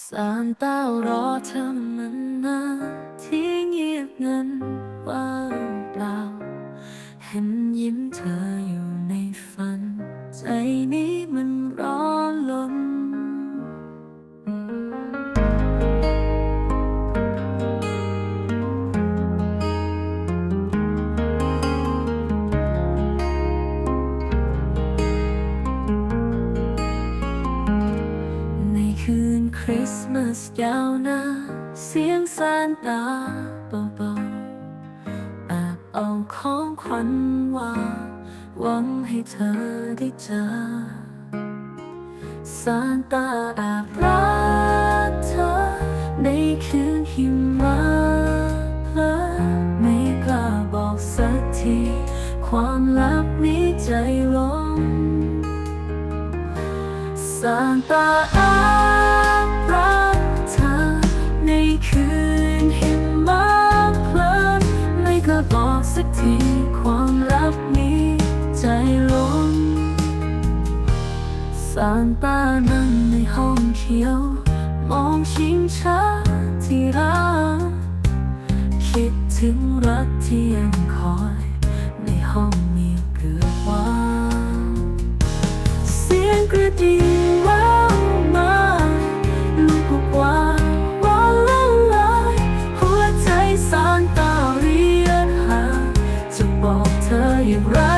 สารเต้ารอเธอมันนานที่เงียบเงินว่างเปล่า เห็นยิ้มเธออยู่ในฝัน ใจนี้ คริสต์มาสยาวนานเสียงซานตาเบาๆแอบเอาของขวัญวางหวังให้เธอได้เจอซานตาแอบรักเธอในคืนหิมะเพลอไม่กล้าบอกสักที ความลับนี้ใจลงซานตาอาานตานั่งในห้องเขียว มองชิงช้าที่รักคิดถึงรักที่ยังคอย ในห้องเงีเกือบว่างเสียงกระดิ่งว้าวมาลูกกว่าว่าละลายหัวใจสานตาเรียกหาจะบอกเธออย่างไร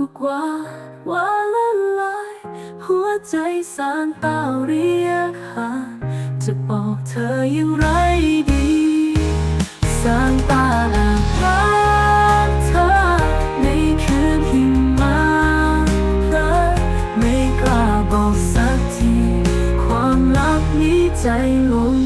ก็ว่าว่าละลายหัวใจสารเต้าเรียกหาจะบอกเธออย่างไรดีสางตาแอบรักเธอในคืนหิมะไม่กล้าบอกสักที ความลับนี้ใจลง